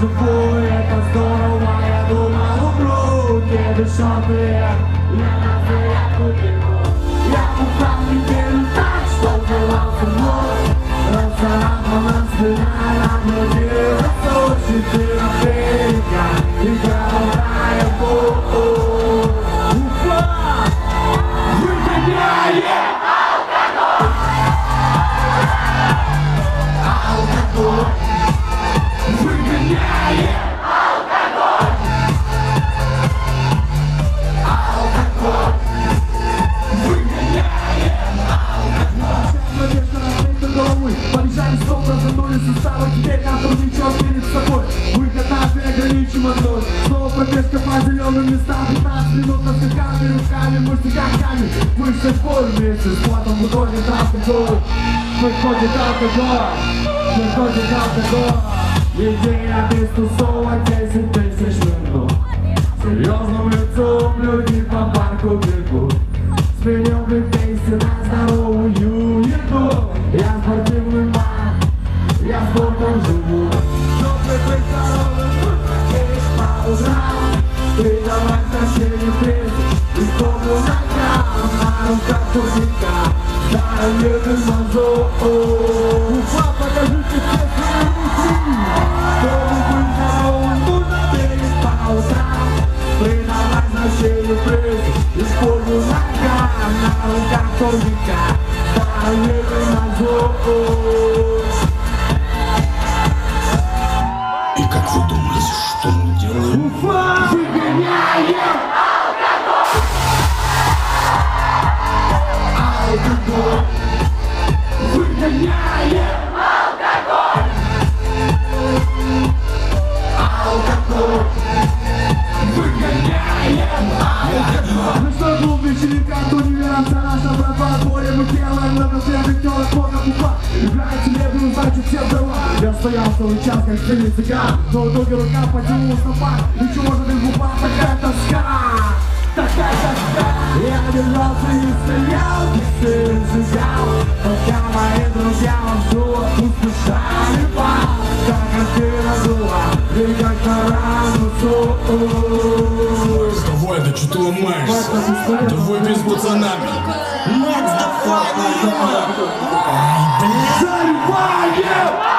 живу, это здорово, я думал умру Тебе что ты, я на зарядку бегу не ограничим одной Снова пробежка по зеленым местам 15 минут на скаками, руками, мышцы как камень Выше боль вместе с потом выходит алкоголь Выходит алкоголь Выходит алкоголь Идея без тусовок 10 тысяч минут Серьезным лицом люди по парку бегут Trilha mais tá cheia de peso E como na cama nunca comunica Tá olhando os mãos, oh, oh O papo a gente é Todo mundo na mundo dele pausa Trilha mais tá cheia de peso E como na cama nunca comunica Tá olhando os mãos, oh, oh И как вы думаете, что мы делаем? Уфа! Выгоняем! стоял целый час, как синий цыган Но в итоге рука потянулась на пар И чего же ты губа, такая тоска Такая тоска Я держался и стоял, и сын сидел Пока мои друзья вовсю успешали пал Так картина была, и как на рану суд Давай, да что ты ломаешься? Давай без пацанами. Макс, давай, ну Зарываем!